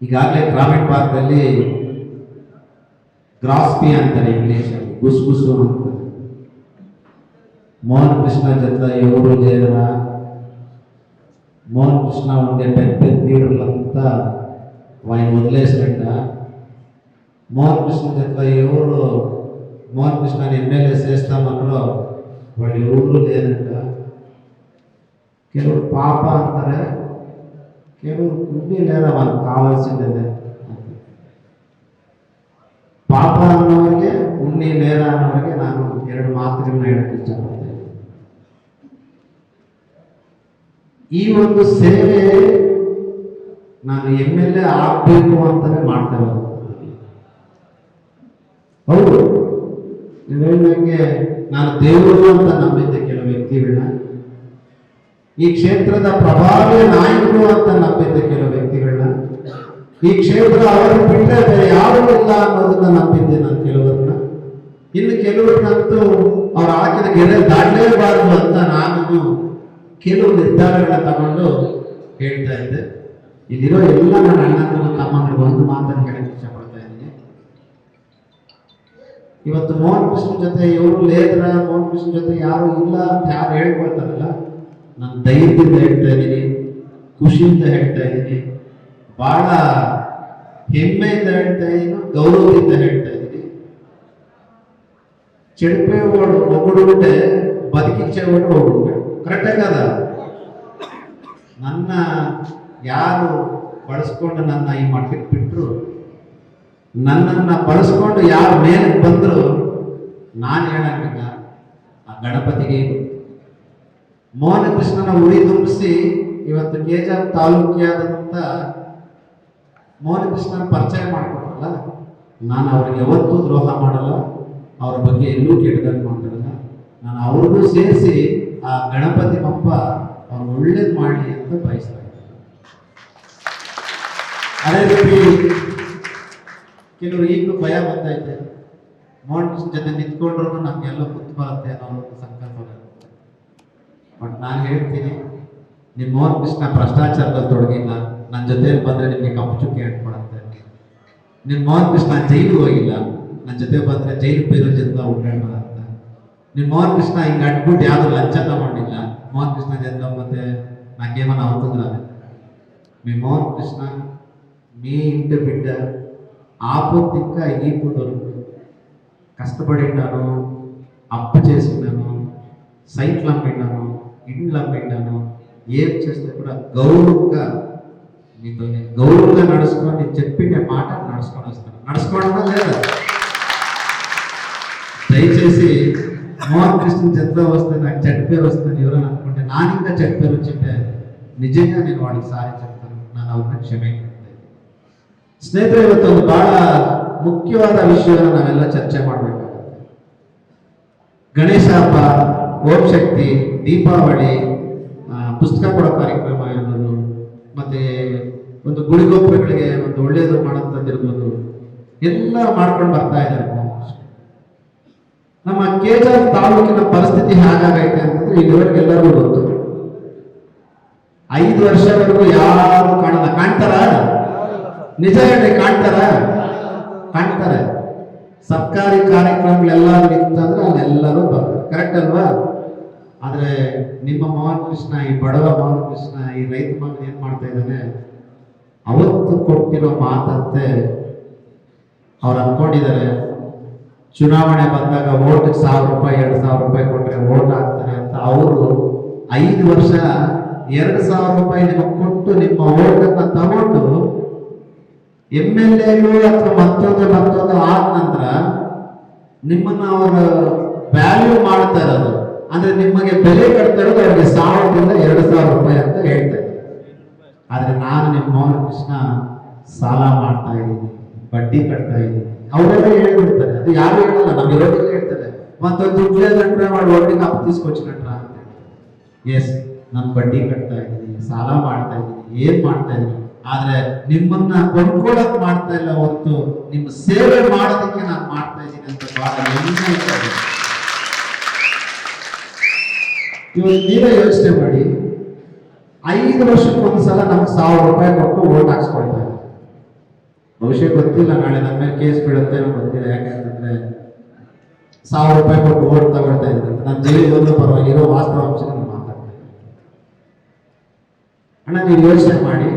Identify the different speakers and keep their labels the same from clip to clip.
Speaker 1: ಈಗಾಗಲೇ ಗ್ರಾಮೀಣ ಭಾಗದಲ್ಲಿ ಗ್ರಾಸ್ಪಿ ಅಂತಾರೆ ಇಂಗ್ಲಿಷ್ ಗುಸ್ ಗುಸು ಅಂತಾರೆ. ಮೋಹನ್ ಕೃಷ್ಣ ಜೊತೆ ಇವರು ದೇವರ ಮೋಹನ್ ಕೃಷ್ಣ ಒಂದೇ ಪೆದ್ದ ತೀವ್ರಲ್ಲ ಅಂತ ವಾಯ್ ಮೊದಲೇಸ್ಕೊಂಡ ಮೋಹನ್ ಕೃಷ್ಣ ಜೊತೆ ಇವರು Mohan Krishna M L A ಸೇರಿಸ್ತಾಮಂದ್ರು ಒಳ್ಳೆ ಇವರು ದೇನಂತ ಕೆಲವರು ಪಾಪ ಅಂತಾರೆ. ಕೆಲವರು ಬುದ್ಧಿ ಲೇರ వాళ్ళకి కావాల్సిందే ಪಾಪ ಅನ್ನೋರಿಗೆ ಉಣ್ಣಿ ನೇರ ಅನ್ನೋರಿಗೆ ನಾನು ಎರಡು ಮಾತುಗಳನ್ನ ಹೇಳಕ್ಕೆ ಇಷ್ಟಪಡ್ತೇನೆ ಈ ಒಂದು ಸೇವೆ ನಾನು ಎಮ್ ಎಲ್ ಎ ಆಗ್ಬೇಕು ಅಂತಾನೆ ಮಾಡ್ತಾ ಇರೋದು ಹೌದು ನೀವು ಹೇಳಿದಂಗೆ ನಾನು ದೇವರು ಅಂತ ನಂಬಿದ್ದೆ ಕೆಲವು ವ್ಯಕ್ತಿಗಳನ್ನ ಈ ಕ್ಷೇತ್ರದ ಪ್ರಭಾವಿ ನಾಯಕರು ಅಂತ ನಂಬಿದ್ದೆ ಕೆಲವು ವ್ಯಕ್ತಿಗಳನ್ನ. ಈ ಕ್ಷೇತ್ರ ಅವರು ಬಿಟ್ಟರೆ ಬೇರೆ ಯಾರು ಇಲ್ಲ ಅನ್ನೋದನ್ನ ನಂಬಿದ್ದೆ ನಾನು ಕೆಲವರನ್ನ. ಇನ್ನು ಕೆಲವ್ರಿಗಂತೂ ಅವ್ರು ಹಾಕಿದ ಗೆರೆ ದಾಟಲೇಬಾರದು ಅಂತ ನಾನು ಕೆಲವು ನಿರ್ಧಾರಗಳನ್ನ ತಗೊಂಡು ಹೇಳ್ತಾ ಇದ್ದೆ. ಇಲ್ಲಿರೋ ಎಲ್ಲ ನನ್ನ ತಮ್ಮ ತಮ್ಮಂದಿರು ಒಂದು ಮಾತನ್ನು ಹೇಳಕ್ಕೆ ಇಷ್ಟಪಡ್ತಾ ಇದ್ದೀನಿ. ಇವತ್ತು ಮೋಹನ್ ಕೃಷ್ಣ ಜೊತೆ ಇವರು ಲೇದ್ರ ಮೋಹನ್ ಕೃಷ್ಣ ಜೊತೆ ಯಾರು ಇಲ್ಲ ಅಂತ ಯಾರು ಹೇಳ್ಕೊಳ್ತಾರಲ್ಲ ನನ್ನ ಧೈರ್ಯದಿಂದ ಹೇಳ್ತಾ ಇದ್ದೀನಿ, ಖುಷಿಯಿಂದ ಹೇಳ್ತಾ ಇದ್ದೀನಿ, ಬಹಳ ಹೆಮ್ಮೆಯಿಂದ ಹೇಳ್ತಾ ಇದ್ದೀನಿ, ಗೌರವದಿಂದ ಹೇಳ್ತಾ ಇದ್ದೀನಿ. ಚೆಳಪೆ ಒಗ್ಗೂಡುಬಿಟ್ಟೆ ಬದುಕಿಗೆ ಚೆಳವಡೆ ಒಗ್ಗೂಡುತ್ತೆ ಕರೆಕ್ಟಾಗಿ ಅದ ನನ್ನ ಯಾರು ಬಳಸ್ಕೊಂಡು ನನ್ನ ಈ ಮಟ್ಟಕ್ಕೆ ಬಿಟ್ಟರು ನನ್ನನ್ನು ಬಳಸ್ಕೊಂಡು ಯಾರು ಮೇಲಕ್ಕೆ ಬಂದರು, ನಾನು ಹೇಳಕ್ಕಿಲ್ಲ ಆ ಗಣಪತಿಗೆ ಮೋಹನ ಕೃಷ್ಣನ ಉರಿ ತುಂಬಿಸಿ ಇವತ್ತು ಕೇಜಾರ್ ತಾಲೂಕಿಯಾದಂಥ ಮೋಹನ ಕೃಷ್ಣನ ಪರಿಚಯ ಮಾಡಿಕೊಟ್ರಲ್ಲ, ನಾನು ಅವ್ರಿಗೆ ಯಾವತ್ತೂ ದ್ರೋಹ ಮಾಡಲ್ಲ, ಅವ್ರ ಬಗ್ಗೆ ಎಲ್ಲೂ ಕೆಟ್ಟದಾಗ ಮಾತಾಡಲ್ಲ. ನಾನು ಅವ್ರಿಗೂ ಸೇರಿಸಿ ಆ ಗಣಪತಿ ಬಪ್ಪ ಅವ್ರು ಒಳ್ಳೇದು ಮಾಡಲಿ ಅಂತ ಬಯಸ್ತಾ ಇದ್ದಾರೆ ಅದೇ ರೀತಿ ಕೆಲವರು ಈಗಲೂ ಭಯ ಬಂದೈತೆ. ಮೋಹನ್ ಕೃಷ್ಣ ಜೊತೆ ನಿಂತ್ಕೊಂಡ್ರು ನಮ್ಗೆಲ್ಲ ಕುತ್ತು ಬರುತ್ತೆ ಅನ್ನೋ ಬಟ್ ನಾನು ಹೇಳ್ತೀನಿ ನಿಮ್ಮ ಮೋಹನ್ ಕೃಷ್ಣ ಭ್ರಷ್ಟಾಚಾರದಲ್ಲಿ ತೊಡಗಿಲ್ಲ ನನ್ನ ಜೊತೆಲಿ ಬಂದರೆ ನಿಮಗೆ ಕಪ್ಪು ಚುಕ್ಕಿ ಅಂಟ್ಕೊಡತ್ತೆ ನಿಮ್ಮ ಮೋಹನ್ ಕೃಷ್ಣ ಜೈಲಿಗೆ ಹೋಗಿಲ್ಲ ನನ್ನ ಜೊತೆ ಬಂದರೆ ಜೈಲಿಗೆ ಬೇರೆ ಜೊತೆ ಉಂಟಾಡ ಅಂತ ನಿಮ್ಮ ಮೋಹನ್ ಕೃಷ್ಣ ಹಿಂಗೆ ಅಡ್ಬಿಟ್ಟು ಯಾವುದು ಲಂಚ ತಗೊಂಡಿಲ್ಲ ಮೋಹನ್ ಕೃಷ್ಣ ಜೊತೆ ಮತ್ತೆ నాకేమన్నా అవుతుందా మీ మోహన్ కృష్ణ మీ ఇంటి బిడ్డ ఆపొద్దు ఇంకా ఈపు దొరుకుతుంది కష్టపడినాను అప్పు చేసుకున్నాను సైట్లు అమ్మినాను ఇండ్ల పెట్టాను ఏం చేస్తే కూడా గౌరవంగా మీతో నేను గౌరవంగా నడుచుకొని నేను చెప్పిన మాట నడుచుకొని వస్తాను. నడుచుకోవడమా లేదా? దయచేసి మోహన్ కృష్ణ చెత్త వస్తే నాకు చెట్టు పేరు వస్తుంది ఎవరని అనుకుంటే నాని ఇంకా చెట్టు పేరు వచ్చింటే నిజంగా నేను వాడికి సాయం చెప్తాను. నా నవ్వున క్షమే. స్నేహితులతో ಇವತ್ತೊಂದು ముఖ్యమైన విషయాలు నా వెళ్ళ చర్చ ಮಾಡಬೇಕಾಗುತ್ತೆ ಗಣೇಶ ಹಬ್ಬ ಓಂ ಶಕ್ತಿ, ದೀಪಾವಳಿ ಪುಸ್ತಕ ಕೊಡೋ ಕಾರ್ಯಕ್ರಮ ಇರ್ಬೋದು, ಮತ್ತೆ ಒಂದು ಗುಳಿಗೋಪುರಗಳಿಗೆ ಒಂದು ಒಳ್ಳೆಯದು ಮಾಡೋಂಥದ್ದಿರ್ಬೋದು ಎಲ್ಲ ಮಾಡ್ಕೊಂಡು ಬರ್ತಾ ಇದ್ದಾರೆ ನಮ್ಮ ಕೇಜಾರ್ ತಾಲೂಕಿನ ಪರಿಸ್ಥಿತಿ ಹೇಗಾಗೈತೆ ಅಂತಂದ್ರೆ ಇಲ್ಲಿವರೆಗೆಲ್ಲರಿಗೂ ಗೊತ್ತು. ಐದು ವರ್ಷವರೆಗೂ ಯಾರು ಕಾಣಲ್ಲ. ಕಾಣ್ತಾರ? ನಿಜ ಹೇಳಿ ಕಾಣ್ತಾರ? ಕಾಣ್ತಾರೆ. ಸರ್ಕಾರಿ ಕಾರ್ಯಕ್ರಮಗಳೆಲ್ಲ ಇತ್ತಂದ್ರೆ ಅಲ್ಲೆಲ್ಲರೂ ಬರ್ತಾರೆ. ಕರೆಕ್ಟ್ ಅಲ್ವಾ? ಆದ್ರೆ ನಿಮ್ಮ ಮೋಹನ್ ಕೃಷ್ಣ, ಈ ಬಡವ ಮೋಹನ್ ಕೃಷ್ಣ, ಈ ರೈತ ಮಗನ ಏನು ಮಾಡ್ತಾ ಇದ್ದಾನೆ? ಅವತ್ತು ಕೊಟ್ಟಿರೋ ಮಾತಂತೆ ಅವ್ರು ಅನ್ಕೊಂಡಿದ್ದಾರೆ. ಚುನಾವಣೆ ಬಂದಾಗ ಓಟ್ ಸಾವಿರ ರೂಪಾಯಿ, ಎರಡು ಸಾವಿರ ರೂಪಾಯಿ ಕೊಟ್ಟರೆ ಓಟ್ ಹಾಕ್ತಾರೆ ಅಂತ ಅವರು ಐದು ವರ್ಷ, ಎರಡು ಸಾವಿರ ರೂಪಾಯಿ ನಿಮಗೆ ಕೊಟ್ಟು ನಿಮ್ಮ ಓಟನ್ನು ತಗೊಂಡು ಎಂ ಎಲ್ ಎಗಳು ಅಥವಾ ಮತ್ತೊಂದು ಮತ್ತೊಂದು ಆದ ನಂತರ ನಿಮ್ಮನ್ನ ಅವರು ವ್ಯಾಲ್ಯೂ ಮಾಡ್ತಾ ಇರೋದು. ಅಂದ್ರೆ ನಿಮಗೆ ಬೆಲೆ ಕಟ್ತಾ ಇರೋದು ಅವ್ರಿಗೆ ಸಾವಿರದಿಂದ ಎರಡು ಸಾವಿರ ರೂಪಾಯಿ ಅಂತ ಹೇಳ್ತಾ ಇದ್ದೆ ಆದ್ರೆ ನಾನು ನಿಮ್ಮ ಮೌನ ಕೃಷ್ಣ ಸಾಲ ಮಾಡ್ತಾ ಇದ್ದೀನಿ, ಬಡ್ಡಿ ಕಟ್ತಾ ಇದ್ದೀನಿ. ಅವರೆಲ್ಲ ಹೇಳ್ಬಿಡ್ತಾರೆ, ಅದು ಯಾರು ಹೇಳಲ್ಲ, ನಮ್ಗೆ ಇರೋದಿಲ್ಲ ಹೇಳ್ತಾರೆ, ಮತ್ತೊಂದು ದುಡ್ಡು ಮಾಡಿ ಒಳ್ಳೆಗೆ ಅಪ್ಪ ತೀಸ್ಕೊಚ್ಕೊಂಡ್ರ ಅಂತ ಎಸ್ ನಾನು ಬಡ್ಡಿ ಕಟ್ತಾ ಇದ್ದೀನಿ, ಸಾಲ ಮಾಡ್ತಾ ಇದ್ದೀನಿ, ಏನ್ ಮಾಡ್ತಾ ಇದ್ದೀನಿ. ಆದ್ರೆ ನಿಮ್ಮನ್ನ ಕೊಂಡ್ಕೊಳಕ್ ಮಾಡ್ತಾ ಇಲ್ಲ ಹೊರತು, ನಿಮ್ಮ ಸೇವೆ ಮಾಡೋದಕ್ಕೆ ನಾನು ಮಾಡ್ತಾ ಇದ್ದೀನಿ ಅಂತ ಬಹಳ ಹೆಮ್ಮೆ ಇವತ್ತು ನೀವೇ ಯೋಚನೆ ಮಾಡಿ, ಐದು ವರ್ಷಕ್ಕೆ ಒಂದ್ಸಲ ನಮ್ಗೆ ಸಾವಿರ ರೂಪಾಯಿ ಕೊಟ್ಟು ಓಟ್ ಹಾಕ್ಸ್ಕೊಳ್ತಾ ಇದ್ದಾರೆ. ಬಹುಶಃ ಗೊತ್ತಿಲ್ಲ, ನಾಳೆ ನನ್ನ ಮೇಲೆ ಕೇಸ್ ಬೀಳುತ್ತೆ ಅನ್ನೋ ಗೊತ್ತಿಲ್ಲ ಯಾಕಂತಂದ್ರೆ ಸಾವಿರ ರೂಪಾಯಿ ಕೊಟ್ಟು ಓಟ್ ತಗೊಳ್ತಾ ಇದ್ದಾರೆ. ನಾನು ಜೈಲಿಗೆ ಒಂದು ಪರವಾಗಿರೋ ನಾನು ಮಾತಾಡ್ತೀನಿ ಅಣ್ಣ, ನೀವು ಯೋಚನೆ ಮಾಡಿ.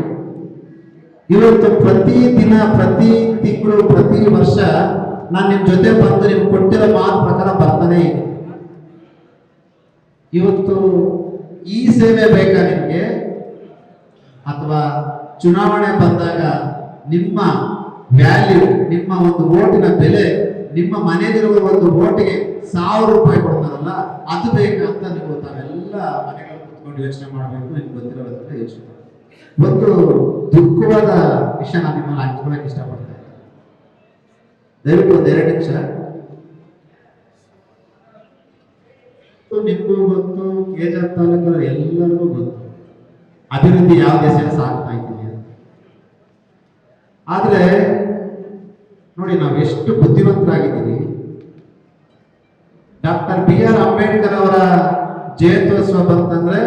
Speaker 1: ಇವತ್ತು ಪ್ರತಿ ದಿನ, ಪ್ರತಿ ತಿಂಗಳು, ಪ್ರತಿ ವರ್ಷ ನಾನು ನಿಮ್ಮ ಜೊತೆ ಬಂದು ನಿಮ್ಗೆ ಕೊಟ್ಟಿರೋ ಮಾತು ಪ್ರಕಾರ ಬರ್ತಾನೆ ಇವತ್ತು ಈ ಸೇವೆ ಬೇಕಾ ನಿಮಗೆ? ಅಥವಾ ಚುನಾವಣೆ ಬಂದಾಗ ನಿಮ್ಮ ವ್ಯಾಲ್ಯೂ ನಿಮ್ಮ ಒಂದು ಓಟಿನ ಬೆಲೆ, ನಿಮ್ಮ ಮನೆಯಲ್ಲಿರುವ ಒಂದು ಓಟಿಗೆ ಸಾವಿರ ರೂಪಾಯಿ ಕೊಡ್ತಾರಲ್ಲ, ಅದು ಬೇಕಾ ಅಂತ ನೀವು ತಾವೆಲ್ಲ ಮನೆಗಳಲ್ಲಿ ಕುತ್ಕೊಂಡು ಯೋಚನೆ ಮಾಡಬೇಕು, ನಿಮ್ಗೆ ಗೊತ್ತಿರೋದ್ರ ಯೋಚನೆ ಒಂದು ದುಃಖವಾದ ವಿಷಯ ನಾನು ನಿಮ್ಮಲ್ಲಿ ಹಂಚ್ಕೊಳಕ್ಕೆ ಇಷ್ಟಪಡ್ತೇನೆ ದಯವಿಟ್ಟು ಒಂದು ಎರಡು ನಿಮಿಷ. ನಿಮಗೂ ಗೊತ್ತು ಕೆಜಾರ್ ತಾಲೂಕಿನ ಎಲ್ಲರಿಗೂ ಗೊತ್ತು. ಅಭಿವೃದ್ಧಿ ಯಾವ ದೇಶ ಸಾಕ್ತಾ ಇದ್ದೀವಿ ಅಂತ. ಆದ್ರೆ, ನೋಡಿ, ನಾವು ಎಷ್ಟು ಬುದ್ಧಿವಂತರಾಗಿದ್ದೀವಿ. ಡಾಕ್ಟರ್ ಬಿ ಆರ್ ಅಂಬೇಡ್ಕರ್ ಅವರ ಜಯಂತ್ಯೋತ್ಸವ ಬಂತಂದ್ರೆ,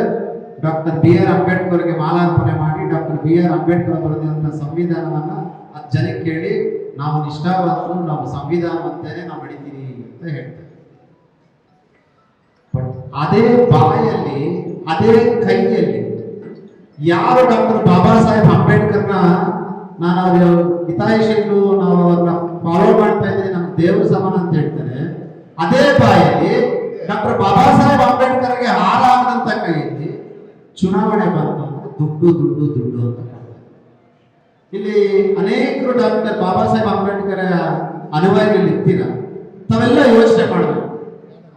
Speaker 1: ಡಾಕ್ಟರ್ ಬಿ ಆರ್ ಅಂಬೇಡ್ಕರ್ಗೆ ಮಾಲಾರ್ಪಣೆ ಮಾಡಿ, ಡಾಕ್ಟರ್ ಬಿ ಆರ್ ಅಂಬೇಡ್ಕರ್ ಬರೆದಿರುವಂತಹ ಸಂವಿಧಾನವನ್ನ ಅದು ಜನಕ್ಕೆ ಹೇಳಿ, ನಾವು ನಿಷ್ಠಾವಂತರು, ನಾವು ಸಂವಿಧಾನವಂತೇನೆ ನಾವು ನಡೀತೀವಿ ಅಂತ ಹೇಳ್ತೇವೆ ಅದೇ ಬಾಯಲ್ಲಿ, ಅದೇ ಕೈಯಲ್ಲಿ ಯಾರು ಡಾಕ್ಟರ್ ಬಾಬಾ ಸಾಹೇಬ್ ಅಂಬೇಡ್ಕರ್ನ ನಾನು ಅವ್ರ ಹಿತಾಯಿಷಿಗಳು ನಾವು ಅವ್ರನ್ನ ಫಾಲೋ ಮಾಡ್ತಾ ಇದ್ದೀನಿ ನಮ್ಮ ದೇವ್ರ ಸಮಾನ ಅಂತ ಹೇಳ್ತಾರೆ ಅದೇ ಬಾಯಲ್ಲಿ ಡಾಕ್ಟರ್ ಬಾಬಾ ಸಾಹೇಬ್ ಅಂಬೇಡ್ಕರ್ಗೆ ಹಾಳಾಗದಂತ ಕೈಯಲ್ಲಿ ಚುನಾವಣೆ ಬಂತು ದುಡ್ಡು ದುಡ್ಡು ದುಡ್ಡು ಅಂತ. ಇಲ್ಲಿ ಅನೇಕರು ಡಾಕ್ಟರ್ ಬಾಬಾ ಸಾಹೇಬ್ ಅಂಬೇಡ್ಕರ್ ಅನುಯಾಯಿಗಳು ಇರ್ತೀರ, ತಾವೆಲ್ಲ ಯೋಚನೆ ಮಾಡಬೇಕು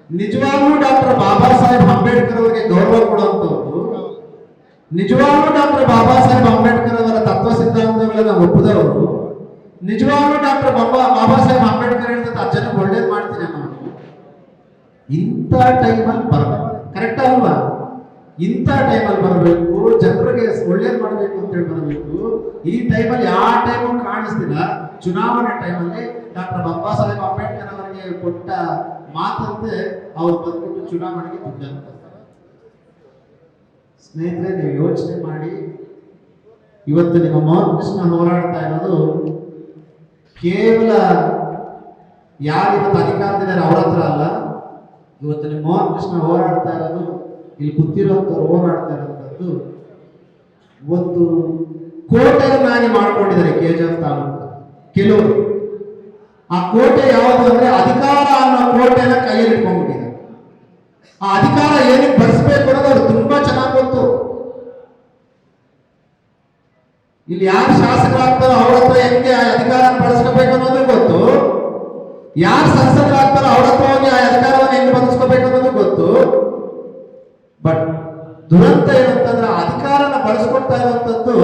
Speaker 1: ನಿಜವಾಗ್ಲೂ ಡಾಕ್ಟರ್ ಬಾಬಾ ಸಾಹೇಬ್ ಅಂಬೇಡ್ಕರ್ ಅವರಿಗೆ ಗೌರವ ಕೊಡುವಂತವ್ರು ನಿಜವಾಗ್ಲೂ ಡಾಕ್ಟರ್ ಬಾಬಾ ಸಾಹೇಬ್ ಅಂಬೇಡ್ಕರ್ ಅವರ ತತ್ವ ಸಿದ್ಧಾಂತಗಳನ್ನ ಒಪ್ಪದವರು? ನಿಜವಾಗ್ಲೂ ಡಾಕ್ಟರ್ ಬಾಬಾ ಬಾಬಾ ಸಾಹೇಬ್ ಅಂಬೇಡ್ಕರ್ ಹೇಳ್ತದೆ ಆ ಜನಕ್ಕೆ ಒಳ್ಳೇದು ಮಾಡ್ತೀನಿ ನಾನು ಇಂಥ ಟೈಮಲ್ಲಿ ಬರಬೇಕು. ಕರೆಕ್ಟ್ ಅಲ್ವಾ? ಇಂಥ ಟೈಮಲ್ಲಿ ಬರಬೇಕು. ಜನರಿಗೆ ಒಳ್ಳೇದು ಮಾಡಬೇಕು ಅಂತ ಹೇಳಿ ಬರಬೇಕು. ಈ ಟೈಮಲ್ಲಿ ಯಾವ ಟೈಮು ಕಾಣಿಸ್ತಿಲ್ಲ. ಚುನಾವಣೆ ಟೈಮಲ್ಲಿ ಡಾಕ್ಟರ್ ಬಾಬಾ ಸಾಹೇಬ್ ಅಂಬೇಡ್ಕರ್ ಅವರಿಗೆ ಕೊಟ್ಟ ಮಾತಂತೆ ಅವ್ರು ಬಂದ್ಬಿಟ್ಟು ಚುನಾವಣೆಗೆ ಬಂದಂತ ಸ್ನೇಹಿತರೆ, ನೀವು ಯೋಚನೆ ಮಾಡಿ. ಇವತ್ತು ನಿಮ್ಮ ಮೋಹನ್ ಕೃಷ್ಣ ಹೋರಾಡ್ತಾ ಇರೋದು ಕೇವಲ ಯಾರು ಇವತ್ತು ಅಧಿಕಾರದಿದ್ದಾರೆ ಅವ್ರ ಹತ್ರ ಅಲ್ಲ. ಇವತ್ತು ನಿಮ್ಮ ಮೋಹನ್ ಕೃಷ್ಣ ಹೋರಾಡ್ತಾ ಇರೋದು, ಇಲ್ಲಿ ಕೂತಿರೋಂಥವ್ರು ಹೋರಾಡ್ತಾ ಇರೋಂಥದ್ದು ಒಂದು ಕೋಟೆಯನ್ನಾಗಿ ಮಾಡಿಕೊಂಡಿದ್ದಾರೆ ಕೆ ಜಿ ಎಫ್ ತಾಲೂಕು. ಕೆಲವರು. ಆ ಕೋಟೆ ಯಾವುದು ಅಂದ್ರೆ ಅಧಿಕಾರ ಅನ್ನೋ ಕೋಟೆನ ಕೈಯಲ್ಲಿ ಇಟ್ಕೊಂಡ್ಬಿಟ್ಟಿದ್ದಾರೆ ಆ ಅಧಿಕಾರ ಏನಕ್ಕೆ ಬಳಸಬೇಕು ಅನ್ನೋದು ಅವ್ರು ತುಂಬಾ ಚೆನ್ನಾಗಿ ಗೊತ್ತು. ಇಲ್ಲಿ ಯಾರು ಶಾಸಕರಾಗ್ತಾರೋ ಅವ್ರ ಹತ್ರ ಹೆಂಗೆ ಆ ಅಧಿಕಾರ ಬಳಸ್ಕೋಬೇಕು ಅನ್ನೋದು ಗೊತ್ತು. ಯಾರು ಸಂಸದರಾಗ್ತಾರೋ ಅವ್ರ ಹತ್ರ ಹೋಗಿ ಆ ಅಧಿಕಾರವನ್ನು ಹೆಂಗೆ ಬಳಸ್ಕೋಬೇಕು ಅನ್ನೋದು ಗೊತ್ತು. ಬಟ್ ದುರಂತ ಏನಂತಂದ್ರೆ ಅಧಿಕಾರನ ಬಳಸ್ಕೊಳ್ತಾ ಇರುವಂತದ್ದು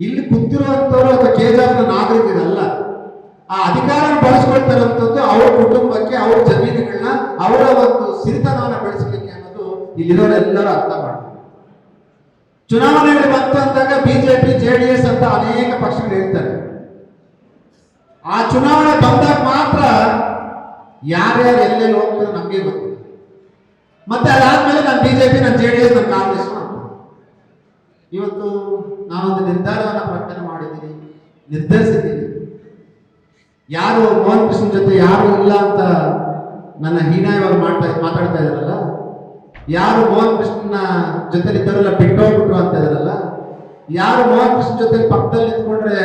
Speaker 1: ಇಲ್ಲಿ ಕೂತಿರುವಂತವ್ರು ಅಥವಾ ಕೇಜಾರ್ನ ನಾಗರಿಕರಲ್ಲ. ಆ ಅಧಿಕಾರ ಬಳಸ್ಕೊಳ್ತಾ ಇರುವಂತದ್ದು ಅವ್ರ ಕುಟುಂಬಕ್ಕೆ, ಅವ್ರ ಜಮೀನುಗಳನ್ನ ಅವರ ಒಂದು ಸಿರಿತನವನ್ನ ಬೆಳೆಸಲಿಕ್ಕೆ ಅನ್ನೋದು ಇಲ್ಲಿರೋರೆಲ್ಲರೂ ಅರ್ಥ ಮಾಡ್ತಾರೆ. ಚುನಾವಣೆಗಳು ಬಂತು ಅಂದಾಗ ಬಿಜೆಪಿ, ಜೆಡಿಎಸ್ ಅಂತ ಅನೇಕ ಪಕ್ಷಗಳು ಇರ್ತಾರೆ ಆ ಚುನಾವಣೆ ಬಂದಾಗ ಮಾತ್ರ ಯಾರ್ಯಾರು ಎಲ್ಲೆಲ್ಲಿ ಹೋಗ್ತಾರೆ ನಮಗೆ ಗೊತ್ತು ಮತ್ತೆ ಅದಾದ್ಮೇಲೆ ನಾನು ಬಿಜೆಪಿ, ನಾನು ಜೆ ಡಿ ಎಸ್ ನಾನು ಕಾಂಗ್ರೆಸ್ ಇವತ್ತು ನಾನೊಂದು ನಿರ್ಧಾರವನ್ನು ಪ್ರಕಟಣೆ ಮಾಡಿದ್ದೀನಿ. ನಿರ್ಧರಿಸಿದ್ದೀನಿ. ಯಾರು ಮೋಹನ್ ಕೃಷ್ಣ ಜೊತೆ ಯಾರು ಇಲ್ಲ ಅಂತ ನನ್ನ ಹೀನಾಯವಾಗಿ ಮಾಡ್ತಾ ಮಾತಾಡ್ತಾ ಇದ್ರಲ್ಲ ಯಾರು ಮೋಹನ್ ಕೃಷ್ಣನ ಜೊತೆಲಿ ಇದ್ದಾರಲ್ಲ, ಬಿಟ್ಟೋಗ್ಬಿಟ್ರು ಅಂತ ಇದ್ರಲ್ಲ ಯಾರು ಮೋಹನ್ ಕೃಷ್ಣ ಜೊತೆ ಪಕ್ಕದಲ್ಲಿ ನಿಂತ್ಕೊಂಡ್ರೆ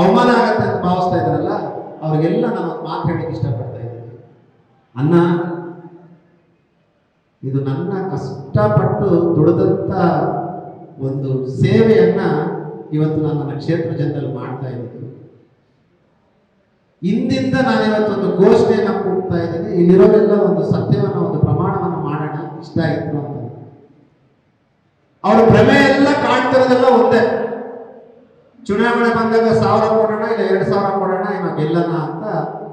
Speaker 1: ಅವಮಾನ ಆಗತ್ತೆ ಅಂತ ಭಾವಿಸ್ತಾ ಇದ್ರಲ್ಲ ಅವ್ರಿಗೆಲ್ಲ ನಾನು ಮಾತಾಡಲಿಕ್ಕೆ ಇಷ್ಟಪಡ್ತಾ ಇದ್ದೀನಿ. ಅನ್ನ ಇದು ನನ್ನ ಕಷ್ಟಪಟ್ಟು ದುಡಿದಂತ ಒಂದು ಸೇವೆಯನ್ನ ಇವತ್ತು ನಾನು ನನ್ನ ಕ್ಷೇತ್ರ ಜನರಲ್ಲಿ ಮಾಡ್ತಾ ಇದ್ದೀನಿ. ಇಂದಿಂದ ನಾನು ಘೋಷಣೆಯನ್ನು ಕೂಗ್ತಾ ಇದ್ದೀನಿ. ಇಲ್ಲಿರೋದೆಲ್ಲ ಒಂದು ಸತ್ಯವನ್ನು, ಒಂದು ಪ್ರಮಾಣವನ್ನು ಮಾಡೋಣ. ಇಷ್ಟ ಆಯಿತು ಅಂತ. ಅವ್ರ ಭ್ರಮೆ ಎಲ್ಲ ಕಾಣ್ತಿರೋದೆಲ್ಲ ಒಂದೇ. ಚುನಾವಣೆ ಬಂದಾಗ ಸಾವಿರ ಕೊಡೋಣ, ಇಲ್ಲ ಎರಡು ಸಾವಿರ ಕೊಡೋಣ ಇವಾಗ ಗೆಲ್ಲೋಣ ಅಂತ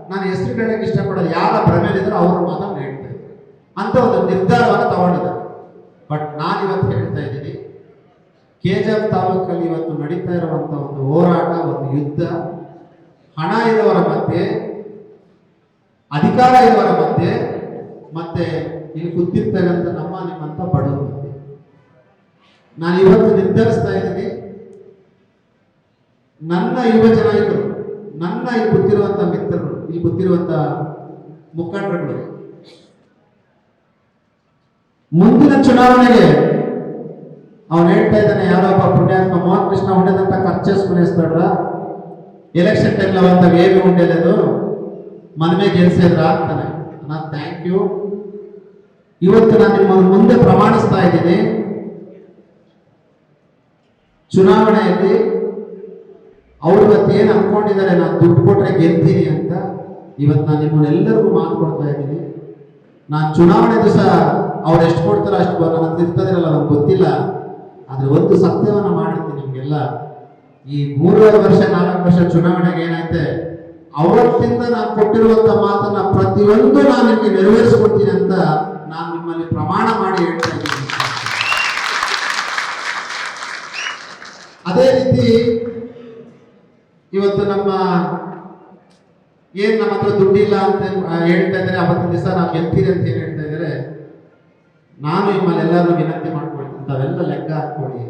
Speaker 1: ನಾನು ಹೆಸರು ಕೇಳಕ್ಕೆ ಇಷ್ಟಪಡೋದು. ಯಾರ ಭ್ರಮೆಯಲ್ಲಿದ್ದರೂ ಅವ್ರ ಮಾತನ್ನು ಹೇಳ್ತಾ ಅಂತ ಒಂದು ನಿರ್ಧಾರವನ್ನು ತಗೊಂಡಿದ್ದಾರೆ. ಬಟ್ ನಾನು ಇವತ್ತು ಹೇಳ್ತಾ ಇದ್ದೀನಿ, ಕೆ ತಾಲೂಕಲ್ಲಿ ಇವತ್ತು ನಡೀತಾ ಇರುವಂಥ ಒಂದು ಹೋರಾಟ, ಒಂದು ಯುದ್ಧ ಹಣ ಇರುವವರ ಮಧ್ಯೆ, ಅಧಿಕಾರ ಇರುವವರ ಮಧ್ಯೆ, ಮತ್ತೆ ಇಲ್ಲಿ ಗೊತ್ತಿರ್ತಕ್ಕಂಥ ನಮ್ಮ ನಿಮ್ಮಂತ ಬಡವರು ನಾನು ಇವತ್ತು ನಿರ್ಧರಿಸ್ತಾ ಇದ್ದೀನಿ. ನನ್ನ ಯುವ ಜನಾಂಗರು ನನ್ನ ಇಲ್ಲಿ ಕೂತಿರುವಂಥ ಮಿತ್ರರು, ಇಲ್ಲಿ ಕೂತಿರುವಂಥ ಮುಖಂಡರುಗಳು, ಮುಂದಿನ ಚುನಾವಣೆಗೆ ಅವನು ಹೇಳ್ತಾ ಇದ್ದಾನೆ, ಯಾರೋ ಒಬ್ಬ ಪುಣ್ಯಾತ್ಮ ಮೋಹನ್ ಕೃಷ್ಣ ಹೊಡೆದಂತ ಖರ್ಚಸ್ ಮನೆಸ್ತಾಡ್ರ ఎలక్షన్ టైంలో అంత ఏమి ఉండేలేదు మనమే గెలిసేది ಆಗ್ತಾನೆ. ನಾನು ಥ್ಯಾಂಕ್ ಯು ಇವತ್ತು ನಾನು ನಿಮ್ಮ ಮುಂದೆ ಪ್ರಮಾಣಿಸ್ತಾ ಇದ್ದೀನಿ. ಚುನಾವಣೆಯಲ್ಲಿ ಅವ್ರ ಏನು ಅಂದ್ಕೊಂಡಿದ್ದಾರೆ ನಾನು ದುಡ್ಡು ಕೊಟ್ಟರೆ ಗೆಲ್ತೀನಿ ಅಂತ ಇವತ್ತು ನಾನು ನಿಮ್ಮನ್ನೆಲ್ಲರಿಗೂ ಮಾತು ಕೊಡ್ತಾ ಇದ್ದೀನಿ. ನಾನು ಚುನಾವಣೆ ದಿವಸ ಅವ್ರು ಎಷ್ಟು ಕೊಡ್ತಾರೋ ಅಷ್ಟು ನಾನು ತಿರ್ತಾದಿರಲ್ಲ ನನಗೆ ಗೊತ್ತಿಲ್ಲ. ಆದರೆ ಒಂದು ಸತ್ಯವನ್ನು ಮಾಡಿರ್ತೀನಿ ನಿಮಗೆಲ್ಲ. ಈ ಮೂರುವರೆ ವರ್ಷ, ನಾಲ್ಕು ವರ್ಷ ಚುನಾವಣೆಗೆ ಏನೈತೆ ಅವತ್ತಿಂದ ನಾನು ಕೊಟ್ಟಿರುವಂತ ಮಾತನ್ನ ಪ್ರತಿಯೊಂದು ನಾನು ನಿಮಗೆ ನೆರವೇರಿಸ್ಕೊಡ್ತೀನಿ ಅಂತ ನಾನು ನಿಮ್ಮಲ್ಲಿ ಪ್ರಮಾಣ ಮಾಡಿ ಹೇಳ್ತಾ ಇದ್ದೀನಿ. ಅದೇ ರೀತಿ ಇವತ್ತು ನಮ್ಮ ಏನ್ ನಮ್ಮ ಹತ್ರ ದುಡ್ಡಿಲ್ಲ ಅಂತ ಹೇಳ್ತಾ ಇದ್ದಾರೆ, ಅವತ್ತಿನ ದಿವಸ ನಾವು ಗೆಲ್ತೀರಿ ಅಂತ ಏನ್ ಹೇಳ್ತಾ ಇದ್ದಾರೆ, ನಾನು ನಿಮ್ಮಲ್ಲೆಲ್ಲರೂ ವಿನಂತಿ ಮಾಡ್ಕೊಳ್ತೀನಿ. ತಾವೆಲ್ಲ ಲೆಕ್ಕ ಹಾಕೊಳ್ಳಿ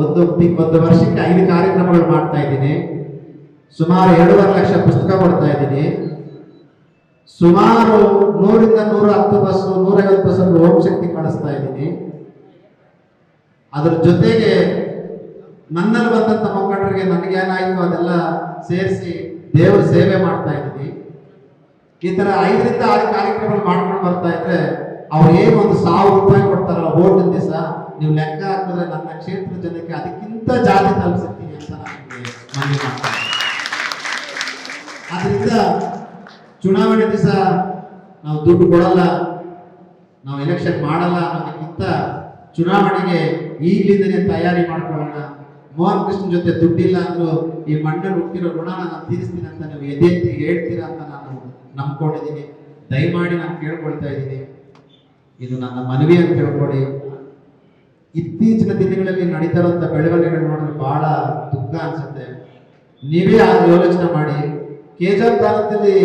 Speaker 1: ಒಂದು ಒಂದು ವರ್ಷಕ್ಕೆ ಐದು ಕಾರ್ಯಕ್ರಮಗಳು ಮಾಡ್ತಾ ಇದ್ದೀನಿ. ಸುಮಾರು ಎರಡೂವರೆ ಲಕ್ಷ ಪುಸ್ತಕ ಕೊಡ್ತಾ ಇದ್ದೀನಿ. ಸುಮಾರು ನೂರಿಂದ ನೂರ ಹತ್ತು ಬಸ್ಸು ನೂರೈವತ್ತು ಬಸ್ ಓಂ ಶಕ್ತಿ ಕಳಿಸ್ತಾ ಇದ್ದೀನಿ. ಅದರ ಜೊತೆಗೆ ನನ್ನಲ್ಲಿ ಬಂದಂತ ಮುಖಂಡರಿಗೆ ನನಗೇನಾಯಿತು ಅದೆಲ್ಲ ಸೇರಿಸಿ ದೇವರ ಸೇವೆ ಮಾಡ್ತಾ ಇದ್ದೀನಿ. ಈ ತರ ಐದರಿಂದ ಆರು ಕಾರ್ಯಕ್ರಮಗಳು ಮಾಡ್ಕೊಂಡು ಬರ್ತಾ ಇದ್ರೆ ಅವ್ರು ಏನು ಒಂದು ಸಾವಿರ ರೂಪಾಯಿ ಕೊಡ್ತಾರಲ್ಲ ಓಟಿನ ದಿವಸ ನೀವು ಲೆಕ್ಕ ಹಾಕಿದ್ರೆ ನನ್ನ ಕ್ಷೇತ್ರ ಜನಕ್ಕೆ ಅದಕ್ಕಿಂತ ಜಾತಿ ತಲುಪಿಸ್ತೀನಿ ಅಂತ ನಾನು ನಿಮ್ಗೆ ಮನವಿ ಮಾಡ್ತೇನೆ ಆದ್ರಿಂದ ಚುನಾವಣೆ ದಿವಸ ನಾವು ದುಡ್ಡು ಕೊಡಲ್ಲ, ನಾವು ಎಲೆಕ್ಷನ್ ಮಾಡಲ್ಲ ಅನ್ನೋದಕ್ಕಿಂತ ಚುನಾವಣೆಗೆ ಈಗಲಿಂದನೇ ತಯಾರಿ ಮಾಡ್ಕೊಳ್ಳೋಣ. ಮೋಹನ್ ಕೃಷ್ಣ ಜೊತೆ ದುಡ್ಡಿಲ್ಲ ಅಂದ್ರೂ ಈ ಮಣ್ಣಲ್ಲಿ ಹುಟ್ಟಿರೋ ಋಣ ನಾನು ತೀರಿಸ್ತೀನಿ ಅಂತ ನೀವು ಎದೆತ್ತಿ ಹೇಳ್ತೀರಾ ಅಂತ ನಾನು ನಂಬ್ಕೊಂಡಿದ್ದೀನಿ. ದಯಮಾಡಿ ನಾನು ಕೇಳ್ಕೊಳ್ತಾ ಇದ್ದೀನಿ. ಇದು ನನ್ನ ಮನವಿ ಅಂತ ಹೇಳ್ಕೊಡಿ ಇತ್ತೀಚಿನ ದಿನಗಳಲ್ಲಿ ನಡೀತಾ ಇರುವಂತ ಬೆಳವಣಿಗೆಗಳು ನೋಡಿದ್ರೆ ಬಹಳ ದುಃಖ ಅನ್ಸುತ್ತೆ. ನೀವೇ ಆ ಯೋಚನೆ ಮಾಡಿ. ಕೇಜಾರ್ ತಾಲೂಕಲ್ಲಿ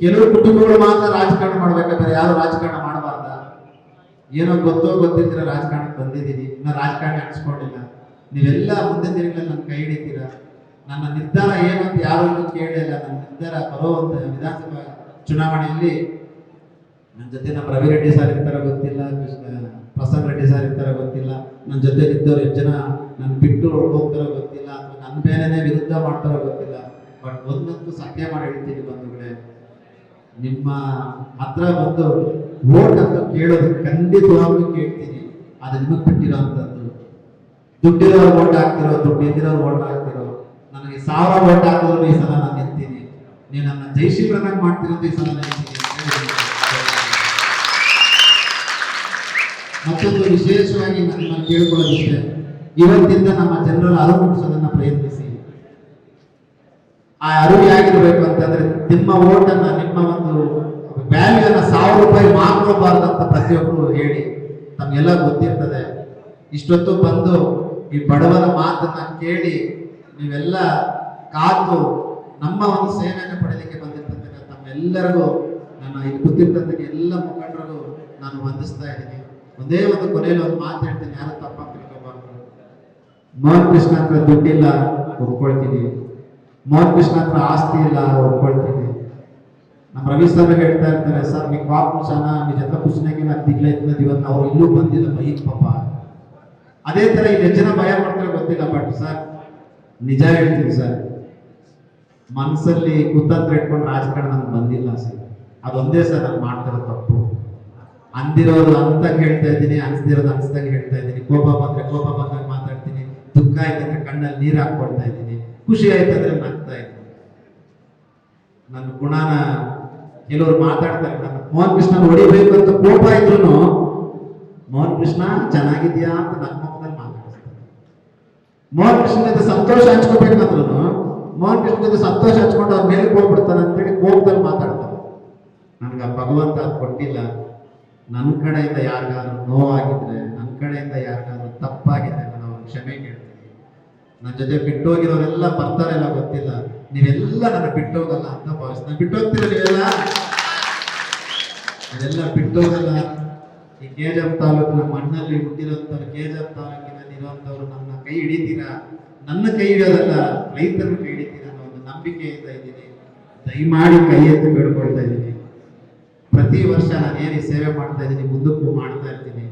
Speaker 1: ಕೆಲವು ಕುಟುಂಬಗಳು ಮಾತ್ರ ರಾಜಕಾರಣ ಮಾಡ್ಬೇಕಾದ್ರೆ ಯಾರು ರಾಜಕಾರಣ ಮಾಡಬಾರ್ದ? ಏನೋ ಗೊತ್ತೋ ಗೊತ್ತಿದ್ರೆ ರಾಜಕಾರಣಕ್ಕೆ ಬಂದಿದ್ದೀನಿ. ಇನ್ನ ರಾಜಕಾರಣ ಅನ್ಸ್ಕೊಂಡಿಲ್ಲ. ನೀವೆಲ್ಲ ಮುಂದಿನ ದಿನಗಳಲ್ಲಿ ನನ್ನ ಕೈ ಹಿಡಿತೀರಾ? ನನ್ನ ನಿರ್ಧಾರ ಏನು ಅಂತ ಯಾರು ಕೇಳಿಲ್ಲ ನನ್ನ ನಿರ್ಧಾರ ಬರುವಂತ ವಿಧಾನಸಭಾ ಚುನಾವಣೆಯಲ್ಲಿ ನನ್ನ ಜೊತೆ ನಮ್ಮ ರವಿ ರೆಡ್ಡಿ ಸರ್ ಇರ್ತಾರ ಗೊತ್ತಿಲ್ಲ ಪ್ರಸನ್ನ ರೆಡ್ಡಿ ಸರ್ ಇರ್ತಾರ ಗೊತ್ತಿಲ್ಲ ನನ್ನ ಜೊತೆ ಇದ್ದವ್ರು ಎಷ್ಟು ಜನ ನನ್ನ ಬಿಟ್ಟು ಹೋಗ್ತಾರೋ ಗೊತ್ತಿಲ್ಲ, ಅಥವಾ ನನ್ನ ಮೇಲೇ ವಿರುದ್ಧ ಮಾಡ್ತಾರೋ ಗೊತ್ತಿಲ್ಲ ಬಟ್ ಒಂದಂತೂ ಸತ್ಯ ಮಾಡಿ ಹೇಳ್ತೀನಿ ಬಂಧುಗಳೇ. ನಿಮ್ಮ ಹತ್ರ ಬಂದು ಓಟ್ ಅಂತ ಕೇಳೋದು ಖಂಡಿತವಾಗ್ಲೂ ಕೇಳ್ತೀನಿ ಅದು ನಿಮಗೆ ಬಿಟ್ಟಿರೋ ಅಂಥದ್ದು. ದುಡ್ಡಿರೋರು ಓಟ್ ಹಾಕ್ತಿರೋ, ದುಡ್ಡು ಇದ್ದಿರೋ ಓಟ್ ಹಾಕ್ತಿರೋ, ನನಗೆ ಸಾವಿರ ಓಟ್ ಹಾಕಿದ್ರು ಈ ಸಲ ನಾನು ನಿಂತೀನಿ. ನೀವು ನನ್ನ ಜೈಶೀವ್ರನಾಗಿ ಮಾಡ್ತಿರೋದು ಈ ಸಲ ನಿಂತೀನಿ ಮತ್ತೊಂದು ವಿಶೇಷವಾಗಿ ನನ್ನ ಕೇಳಿಕೊಳ್ಳುತ್ತೆ ಇವತ್ತಿಂದ ನಮ್ಮ ಜನರಲ್ಲಿ ಅರಿವು ಮೂಡಿಸೋದನ್ನ ಪ್ರಯತ್ನಿಸಿ. ಆ ಅರಿವು ಆಗಿರ್ಬೇಕು ಅಂತಂದ್ರೆ ನಿಮ್ಮ ಓಟನ್ನ, ನಿಮ್ಮ ಒಂದು ವ್ಯಾಲ್ಯೂನ ಸಾವಿರ ರೂಪಾಯಿ ಮಾರ್ಕೋಬಾರ್ದು ಅಂತ ಪ್ರತಿಯೊಬ್ಬರು ಹೇಳಿ ತಮ್ಗೆಲ್ಲ ಗೊತ್ತಿರ್ತದೆ. ಇಷ್ಟೊತ್ತು ಬಂದು ಈ ಬಡವರ ಮಾತನ್ನ ಕೇಳಿ ನೀವೆಲ್ಲ ಕಾತು ನಮ್ಮ ಒಂದು ಸೇವೆಯನ್ನು ಪಡೆಯಲಿಕ್ಕೆ ಬಂದಿರ್ತಕ್ಕಂಥ ತಮ್ಮೆಲ್ಲರಿಗೂ ನನ್ನ ಇಲ್ಲಿ ಕೂತಿರ್ತಕ್ಕಂಥ ಎಲ್ಲ ಮುಖಂಡರಿಗೂ ನಾನು ವಂದಿಸ್ತಾ ಇದ್ದೀನಿ. ಒಂದೇ ಒಂದು ಕೊನೆಯಲ್ಲಿ ಒಂದು ಮಾತು ಹೇಳ್ತೀನಿ. ಯಾರು ತಪ್ಪಾಗಿ ತಿಳ್ಕೊಬಾರ್ದು. ಮೋಹನ್ ಕೃಷ್ಣ ಹತ್ರ ದುಡ್ಡಿಲ್ಲ, ಒಪ್ಕೊಳ್ತೀನಿ. ಮೋಹನ್ ಕೃಷ್ಣ ಹತ್ರ ಆಸ್ತಿ ಇಲ್ಲ, ಒಪ್ಕೊಳ್ತೀನಿ. ನಮ್ಮ ರವಿ ಸರ್ ಹೇಳ್ತಾ ಇರ್ತಾರೆ ಸರ್ ನಿಮ್ ಪಾಪ ಶಾನ ನಿಜ ಖುಷಿನಾಗೆ ನಾನು ದಿಗ್ಲ ಇದ್ದ ಇವತ್ತು ಅವ್ರು ಇಲ್ಲೂ ಬಂದಿಲ್ಲ, ಬೈಕ್ ಪಾಪ. ಅದೇ ತರ ಇಲ್ಲಿ ಹೆಚ್ಚಿನ ಭಯ ಮಾಡ್ತಾರೆ ಗೊತ್ತಿಲ್ಲ ಬಟ್ ಸರ್ ನಿಜ ಹೇಳ್ತೀನಿ ಸರ್ ಮನಸ್ಸಲ್ಲಿ ಕುತ್ತತ್ರ ಇಟ್ಕೊಂಡು ರಾಜಕಾರಣ ನಂಗೆ ಬಂದಿಲ್ಲ ಸರ್ ಅದೊಂದೇ ಸರ್ ನಾನು ಮಾಡ್ತಾರೆ ತಪ್ಪು. ಅಂದಿರೋದು ಅಂತ ಹೇಳ್ತಾ ಇದ್ದೀನಿ ಅನ್ಸ್ದಿರೋದು ಅನ್ಸ್ದಂಗೆ ಹೇಳ್ತಾ ಇದ್ದೀನಿ. ಕೋಪ ಬಂದ್ರೆ ಕೋಪ ಬಂದಾಗ ಮಾತಾಡ್ತೀನಿ. ದುಃಖ ಆಯ್ತಂದ್ರೆ ಕಣ್ಣಲ್ಲಿ ನೀರು ಹಾಕೊಳ್ತಾ ಇದ್ದೀನಿ. ಖುಷಿ ಆಯ್ತಂದ್ರೆ ನಗ್ತಾ ಇದ್ದೀನಿ. ನನ್ನ ಗುಣನ ಕೆಲವರು ಮಾತಾಡ್ತಾರೆ, ನನ್ನ ಮೋಹನ್ ಕೃಷ್ಣ ಹೊಡಿಬೇಕು ಅಂತ ಕೋಪ ಇದ್ರು ಮೋಹನ್ ಕೃಷ್ಣ ಚೆನ್ನಾಗಿದ್ಯಾ ಅಂತ ನನ್ನ ಮುಖದಲ್ಲಿ ಮಾತಾಡಿಸ್ತಾರೆ. ಮೋಹನ್ ಕೃಷ್ಣ ಜೊತೆ ಸಂತೋಷ ಹಂಚ್ಕೋಬೇಕಂದ್ರು ಮೋಹನ್ ಕೃಷ್ಣ ಜೊತೆ ಸಂತೋಷ ಹಂಚ್ಕೊಂಡು ಅವ್ರ ಮೇಲೆ ಹೋಗ್ಬಿಡ್ತಾನೆ ಅಂತೇಳಿ ಕೋಪದಲ್ಲಿ ಮಾತಾಡ್ತಾರೆ. ನನ್ಗೆ ಆ ಭಗವಂತ ಕೊಟ್ಟಿಲ್ಲ. ನನ್ನ ಕಡೆಯಿಂದ ಯಾರಿಗಾದ್ರೂ ನೋವಾಗಿದ್ರೆ ನನ್ನ ಕಡೆಯಿಂದ ಯಾರಿಗಾದ್ರೂ ತಪ್ಪಾಗಿದ್ರೆ ನಾನು ಕ್ಷಮೆ ಕೇಳ್ತೀನಿ. ನನ್ನ ಜೊತೆ ಬಿಟ್ಟೋಗಿರೋರೆಲ್ಲ ಬರ್ತಾರೆಲ್ಲ ಗೊತ್ತಿಲ್ಲ. ನೀವೆಲ್ಲ ನನ್ನ ಬಿಟ್ಟೋಗಲ್ಲ ಅಂತ ಭಾವಿಸ್ತೀನಿ. ಬಿಟ್ಟೋಗ್ತೀರ ನೀವೆಲ್ಲ? ಇದೆಲ್ಲ ಬಿಟ್ಟೋಗಲ್ಲ. ಈ ಕೆಜಪ್ ತಾಲೂಕಿನ ಮಣ್ಣಲ್ಲಿ ಹುಟ್ಟಿರೋಂಥವ್ರು ಕೆಜಪ್ ತಾಲೂಕಿನಲ್ಲಿ ಇರುವಂಥವ್ರು ನನ್ನ ಕೈ ಹಿಡಿತೀರಾ? ನನ್ನ ಕೈ ಹಿಡಿಯೋದಲ್ಲ ರೈತರನ್ನು ಕೈ ಹಿಡಿತೀರ ಅನ್ನೋ ಒಂದು ನಂಬಿಕೆಯಿಂದ ಇದ್ದೀನಿ. ದಯಮಾಡಿ ಕೈ ಎತ್ತಿ ಬೇಡ್ಕೊಳ್ತಾ ಇದ್ದೀನಿ. ಪ್ರತಿ ವರ್ಷ ನಾನು ಏನು ಸೇವೆ ಮಾಡ್ತಾ ಇದ್ದೀನಿ, ಮುಂದಕ್ಕೂ ಮಾಡ್ತಾ ಇರ್ತೀನಿ.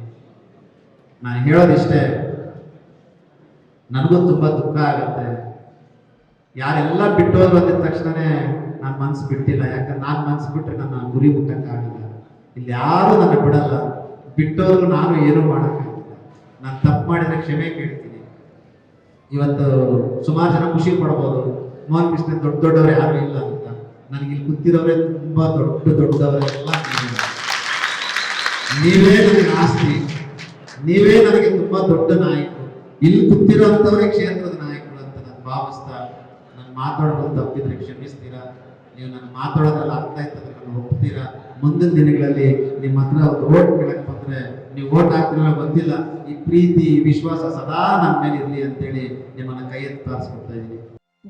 Speaker 1: ನಾನು ಹೇಳೋದಿಷ್ಟೇ, ನನಗೂ ತುಂಬ ದುಃಖ ಆಗುತ್ತೆ. ಯಾರೆಲ್ಲ ಬಿಟ್ಟೋದ್ರು ಅಂದಿದ ತಕ್ಷಣನೇ ನಾನು ಮನ್ಸು ಬಿಟ್ಟಿಲ್ಲ. ಯಾಕಂದ್ರೆ ನಾನು ಮನ್ಸು ಬಿಟ್ರೆ ನನ್ನ ಗುರಿ ಮುಟ್ಟಕ್ಕಾಗಲ್ಲ. ಇಲ್ಲಿ ಯಾರು ನನ್ನ ಬಿಡಲ್ಲ. ಬಿಟ್ಟೋದ್ರು ನಾನು ಏನೂ ಮಾಡೋಕ್ಕಾಗಲ್ಲ. ನಾನು ತಪ್ಪು ಮಾಡಿದರೆ ಕ್ಷಮೆ ಕೇಳ್ತೀನಿ. ಇವತ್ತು ಸುಮಾರು ಜನ ಖುಷಿ ಪಡ್ಬೋದು. ಮೋಹನ್ ಕೃಷ್ಣ ದೊಡ್ಡ ದೊಡ್ಡವ್ರು ಯಾರು ಇಲ್ಲ ಅಂತ. ನನಗೆ ಇಲ್ಲಿ ಕೂತಿರೋರೇ ತುಂಬಾ ದೊಡ್ಡ ದೊಡ್ಡವರೆಲ್ಲ. ನೀವೇ ನನಗೆ ಆಸ್ತಿ. ನೀವೇ ನನಗೆ ತುಂಬಾ ದೊಡ್ಡ ನಾಯಕರು. ಇಲ್ಲಿ ಕೂತಿರೋಂಥವ್ರೆ ಕ್ಷೇತ್ರದ ನಾಯಕರು ಅಂತ ನಾನು ಭಾವಿಸ್ತಾ ನಾನು ಮಾತಾಡೋದು ತಪ್ಪಿದ್ರೆ ಕ್ಷಮಿಸ್ತೀರಾ? ನೀವು ನಾನು ಮಾತಾಡೋದ್ರಲ್ಲಿ ಅರ್ಥ ಆಯ್ತಂದ್ರೆ ನಾನು ಒಪ್ತೀರಾ? ಮುಂದಿನ ದಿನಗಳಲ್ಲಿ ನಿಮ್ಮ ಹತ್ರ ಓಟ್ ಕೇಳಕ್ ಬಂದ್ರೆ ನೀವು ಓಟ್ ಹಾಕ್ತಿರಲ್ಲ ಬಂದಿಲ್ಲ. ಈ ಪ್ರೀತಿ ವಿಶ್ವಾಸ ಸದಾ ನನ್ನ ಮೇಲೆ ಇರಲಿ ಅಂತೇಳಿ ನಿಮ್ಮನ್ನ ಕೈ ಎತ್ತಿ ತಾರಿಸ್ಕೊಡ್ತಾ ಇದ್ದೀನಿ.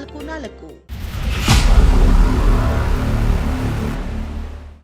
Speaker 2: ನಾಲ್ಕು ನಾಲ್ಕು